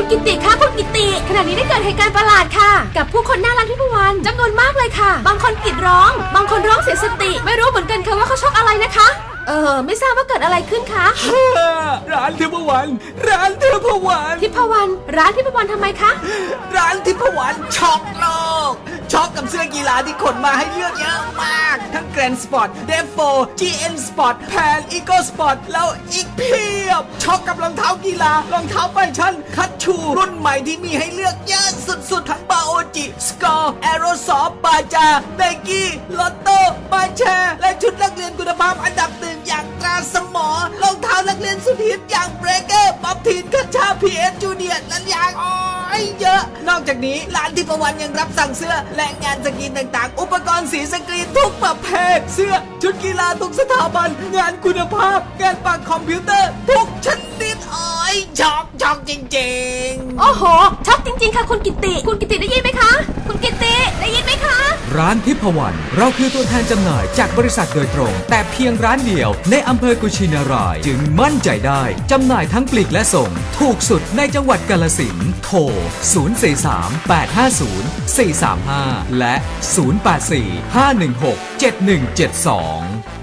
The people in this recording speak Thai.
คุณกิติคะคุณกิติขณะนี้ได้เกิดเหตุการณ์ประหลาดค่ะ กับผู้คนหน้าร้านทิพวรรณจำนวนมากเลยค่ะ บางคนกรีดร้อง บางคนร้องเสียสติ ไม่รู้เหมือนกันค่ะว่าเขาช็อกอะไรนะคะ เออ ไม่ทราบว่าเกิดอะไรขึ้นคะ ร้านทิพวรรณร้านทิพวรรณทิพวรรณร้านทิพวรรณทำไมคะ ร้านทิพวรรณช็อกโลก ช็อกกับเสื้อกีฬาที่ขนมาให้เลือกเยอะมาก ทั้งแกรนสปอร์ตเดฟโฟ GN Sport แพนอีโกสปอร์ตแล้วอีกเพียบ ช็อกกับรองเท้ากีฬารองเท้าแฟชั่นคัตชูรุ่นใหม่ที่มีให้เลือกเยอะสุดๆ ทั้งบาโอจิสกอร์แอโรซอฟปาจาไนกี้ลอตโต้บาแชร์และชุดนักเรียนคุณภาพอันดับหนึ่งอย่างตราสมอรองเท้านักเรียนสุดฮิตอย่างเบรเกอร์ป๊อปทีนคัชชาพีเอสจูเนียร์และอย่างอ้อ ยเยอะ นอกจากนี้ร้านทิพวรรณยังรับสั่งเสื้อ และงานสกรีนต่างๆ อุปกรณ์สีสกรีนทุกประเภท เสื้อ ชุดกีฬาทุกสถาบัน งานคุณภาพ งานปักคอมพิวเตอร์ ทุกชนิดอ้อยช็อกช็อกจริง ๆ โอ้โหช็อกจริงๆค่ะ ร้านทิพวรรณเราคือตัวแทนจำหน่ายจากบริษัทโดยตรง แต่เพียงร้านเดียวในอำเภอกุชินาราย จึงมั่นใจได้จำหน่ายทั้งปลีกและส่ง ถูกสุดในจังหวัดกาลสินธุ์โทร 043 850 435 และ 084 516 7172